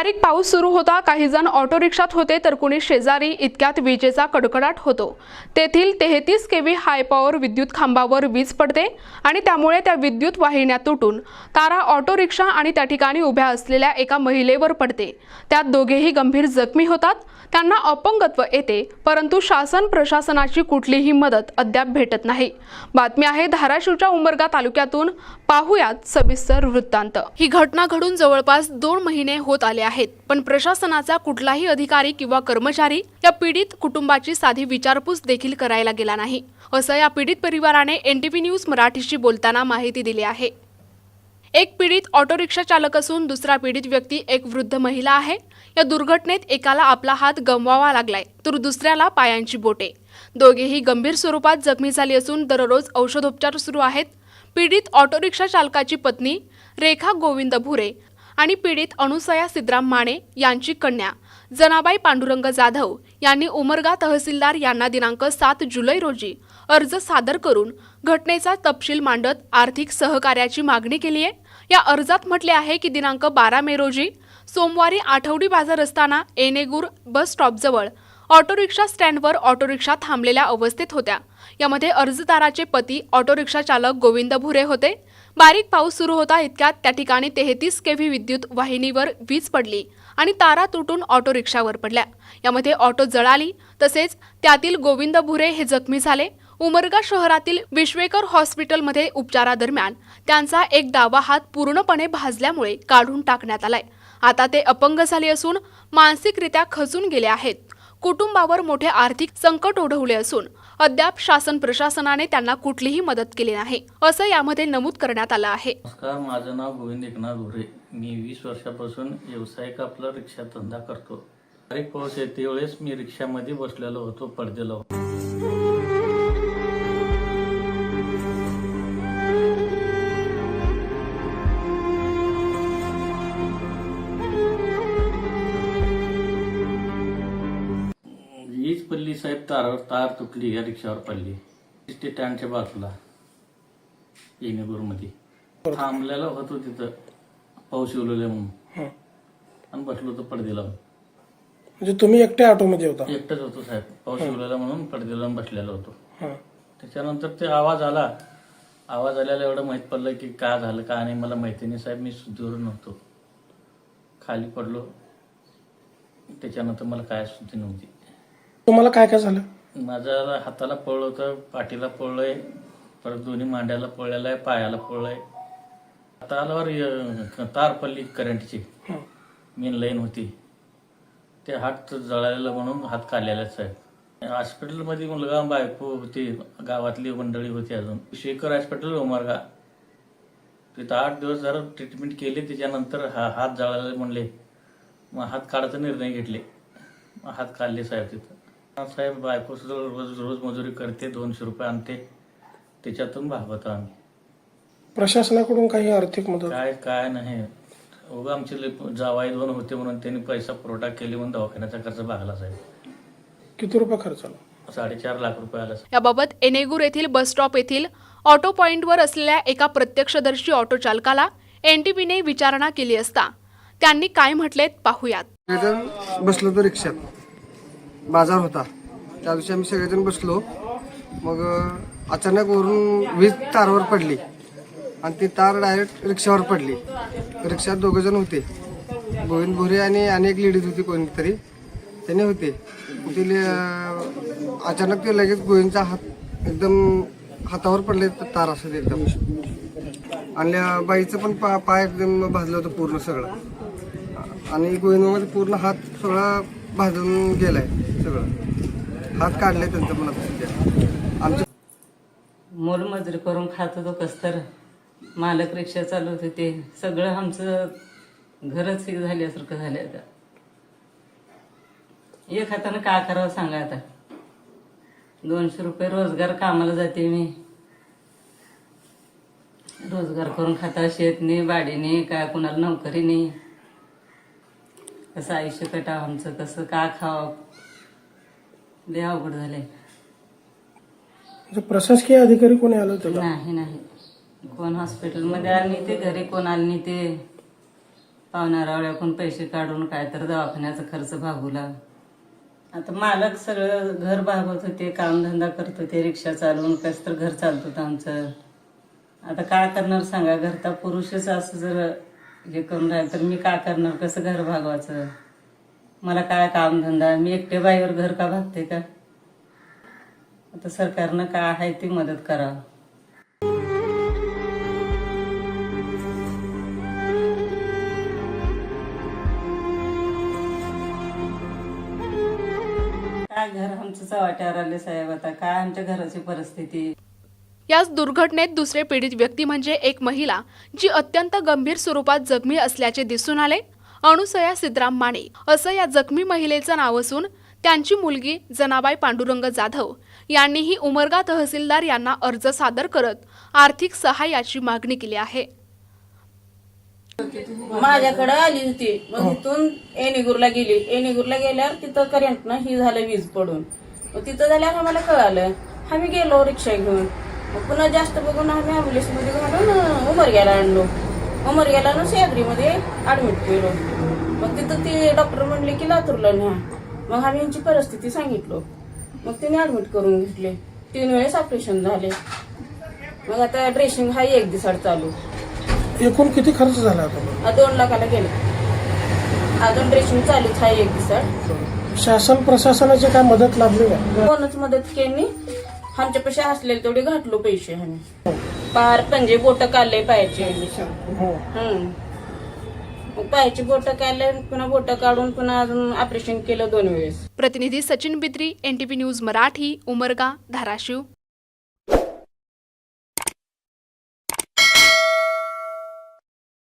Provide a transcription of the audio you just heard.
बारीक पाऊस सुरू होता. काही जण ऑटो रिक्षात होते तर कुणी शेजारी इतक्यात विजेचा कडकडाट होतो. तेथील तेहतीस केव्ही हाय पॉवर विद्युत खांबावर वीज पडते आणि त्यामुळे त्या विद्युत वाहिन्या तुटून तारा ऑटो रिक्षा आणि त्या ठिकाणी उभ्या असलेल्या एका महिलेवर पडते. त्यात दोघेही गंभीर जखमी होतात. त्यांना अपंगत्व येते परंतु शासन प्रशासनाची कुठलीही मदत अद्याप भेटत नाही. बातमी आहे धाराशिवच्या उमरगा तालुक्यातून. पाहुयात सविस्तर वृत्तांत. ही घटना घडून जवळपास दोन महिने होत आले आहेत. पण प्रशासनाचा कुठलाही अधिकारी किंवा कर्मचारी या पीडित कुटुंबाची साधी विचारपूस देखील करायला गेला नाही. असं या पीडित परिवाराने एनटीव्ही न्यूज मराठीशी बोलताना माहिती दिली आहे. एक पीडित ऑटो रिक्षा चालक असून दुसरा पीडित व्यक्ती एक वृद्ध महिला आहे. या दुर्घटनेत एकाला आपला हात गमवावा लागलाय तर दुसऱ्याला पायांची बोटे. दोघेही गंभीर स्वरूपात जखमी झाली असून दररोज औषधोपचार सुरू आहेत. पीडित ऑटो रिक्षा चालकाची पत्नी रेखा गोविंद भुरे आणि पीडित अनुसया सिद्धराम माने यांची कन्या. जनाबाई पांडुरंग जाधव यांनी उमरगा तहसीलदार यांना दिनांक सात जुलै रोजी अर्ज सादर करून घटनेचा तपशील मांडत आर्थिक सहकार्याची मागणी केली आहे. या अर्जात म्हटले आहे की दिनांक बारा मे रोजी सोमवारी आठवडी बाजार असताना एनेगूर बस स्टॉपजवळ ऑटो रिक्षा स्टँडवर ऑटो रिक्षा थांबलेल्या अवस्थेत होत्या. यामध्ये अर्जदाराचे पती ऑटो रिक्षा चालक गोविंद भुरे होते. बारीक पाऊस सुरू होता इतक्यात त्या ठिकाणी तेहतीस केव्ही विद्युत वाहिनीवर वीज पडली आणि तारा तुटून ऑटो रिक्षावर पडल्या. यामध्ये ऑटो जळाली तसेच त्यातील गोविंद भुरे हे जखमी झाले. उमरगा शहरातील विश्वेकर हॉस्पिटलमध्ये उपचारादरम्यान त्यांचा एक डावा हात पूर्णपणे भाजल्यामुळे काढून टाकण्यात आलाय. आता ते अपंग झाले असून मानसिकरित्या खचून गेले आहेत. कुटुंबावर मोठे आर्थिक संकट ओढवले असून अद्याप शासन प्रशासनाने त्यांना कुठलीही मदत केली नाही. असं यामध्ये नमूद करण्यात आलं आहे. नमस्कार माझं नाव गोविंद एकनाथ गोरे मी वीस वर्षापासून व्यावसायिक आपला रिक्षा धंदा करतो. अरे पाऊस येते वेळेस मी रिक्षामध्ये बसलेलो होतो पडदेलो पडली साहेब तारावर तार तुटली या रिक्षावर पडली. स्टँडच्या बाजूला. येणेगूरमध्ये थांबलेला होतो तिथं. पाऊस येवलेला म्हणून. आणि बसलो होतो पडदेला. म्हणजे तुम्ही एकट्या ऑटोमध्ये होता? एकटाच होतो साहेब. पाऊस येवलेला म्हणून पडदेला बसलेलो होतो. हां. त्याच्यानंतर ते आवाज आला. आवाज आल्याला एवढं माहीत पडलं की का झालं का नाही मला माहिती नाही साहेब. मी सुधीवर नव्हतो. खाली पडलो. त्याच्यानंतर मला काय सुद्धी नव्हती. तुम्हाला काय काय झालं? माझ्या हाताला पळलं होतं पाठीला पळलंय परत दोन्ही मांड्याला पळलेलं आहे पायाला पळलंय. हातालावर अं, तार पडली करंटची. हं. मेन लाईन होती. ते हात जळालेलं म्हणून हात काढलेलाच आहे. हॉस्पिटलमध्ये मुलगा बायको होती गावातली मंडळी होती अजून. शेखर हॉस्पिटल उमरगा. तिथं आठ दिवस जरा ट्रीटमेंट केली त्याच्यानंतर हा हात जळाले म्हणले. मग हात काढायचा निर्णय घेतले. मग हात काढले साहेब तिथं. साहेब बायको सुद्धा रोज रोज मजुरी करते दोनशे रुपये आणते. त्याच्यातून भागवतो आम्ही. प्रशासनाकडून काही आर्थिक मदत? काय काय नाही. उगा आमचे जावाई दोन होते म्हणून त्यांनी पैसा पुरवठा केली म्हणून दवाखान्याचा खर्च भागला साहेब. किती रुपये खर्च आला? साडेचार लाख रुपये आला याबाबत एनेगूर येथील बस स्टॉप येथील ऑटो पॉइंटवर असलेल्या एका प्रत्यक्षदर्शी ऑटो चालकाला एनटीपीने विचारणा केली असता. त्यांनी काय म्हटलेत पाहुयात. बसलो होतो रिक्षात. बाजार होता. त्या दिवशी आम्ही सगळेजण बसलो. मग अचानक वरून वीज तारवर पडली. आणि ती तार डायरेक्ट रिक्षावर पडली. रिक्षात दोघं जण होते. गोविंद भोरे आणि अनेक लेडीज होती कोणीतरी. त्याने होते. ते अचानक ते लगेच गोविंदचा हात एकदम हातावर पडले तार असं एकदम. आणि बाईचं पण पा पाय एकदम भाजलं होतं पूर्ण सगळं. आणि गोविंदामध्ये पूर्ण हात सगळा भाजून गेलाय. सगळं. हात काढले त्यांचं मला आमच्या मोलमजुरी करून खात होतो कस तर मालक रिक्षा चालवत होते सगळं आमचं घरच हे झाल्यासारखं झालं आता. एक हातानं का करावं सांगा आता. दोनशे रुपये रोजगार कामाला जाते मी. रोजगार करून खाता शेत नाही बाडी नाही काय कुणाला नोकरी नाही कसं आयुष्य कटावं आमचं. कसं का खावं? लय अवघड झालंय. म्हणजे प्रशासकीय अधिकारी कोणी आलं होतं का? नाही नाही. कोण हॉस्पिटलमध्ये आली नाही ते घरी कोण आली नाही ते पाहुणारावळ्याकडून पैसे काढून काय तर दवाखान्याचा खर्च भागूला आता मालक सगळं घर भागवत होते कामधंदा करत होते रिक्षा चालवून कसं तर घर चालत होतं आमचं. आता काय करणार सांगा घरचा पुरुषच असं जर हे करून राहील तर मी काय करणार? कसं घर भागवायचं? मला काय कामधंदा मी एकटे बाईवर घर का भागते का? आता सरकारनं काय आहे ती मदत करा काय घर आमचं चव्हाट्यावर आले साहेब आता? काय आमच्या घराची परिस्थिती? याच दुर्घटनेत दुसरे पीडित व्यक्ती म्हणजे एक महिला जी अत्यंत गंभीर स्वरूपात जखमी असल्याचे दिसून आले. अणुसया सिद्धराम माने असं या जखमी महिलेचं नाव असून त्यांची मुलगी जनाबाई पांडुरंग जाधव यांनीही उमरगा तहसीलदार यांना अर्ज सादर करत आर्थिक सहाय्याची मागणी केली आहे. माझ्याकडे आली होती. मग तिथून एनिगूरला गेली. एनिगूरला गेल्यावर तिथं करंटनं ही झालं वीज पडून. मग तिथं झाल्यावर आम्हाला कळालं आम्ही गेलो रिक्षा घेऊन. मग पुन्हा जास्त बघून आम्ही ॲम्ब्युलन्समध्ये घालून उमरग्याला आणलो. उमरग्याला सह्याद्रीमध्ये ॲडमिट केलो. मग तिथं ते डॉक्टर म्हणले की लातूरला न्या. मग आम्ही यांची परिस्थिती सांगितलो. मग तिने ॲडमिट करून घेतले. तीन वेळेस ऑपरेशन झाले. मग आता ड्रेसिंग हा एक दिवसाड चालू. एकूण किती खर्च झाला आता? दोन लाखाला गेले. अजून ड्रेसिंग चालूच आहे एक दिवसात शासन प्रशासनाची काय मदत लाभली कोणच मदत केली आमच्या पैसे असलेले तेवढे घातलो पैसे आम्ही. पार पंजे बोट काढले पायाचे हो. हम्म. पायाची बोट काढले पुन्हा बोट काढून पुन्हा अजून ऑपरेशन केलं दोन वेळेस. प्रतिनिधी सचिन बिद्री एनटीपी न्यूज मराठी उमरगा धाराशिव.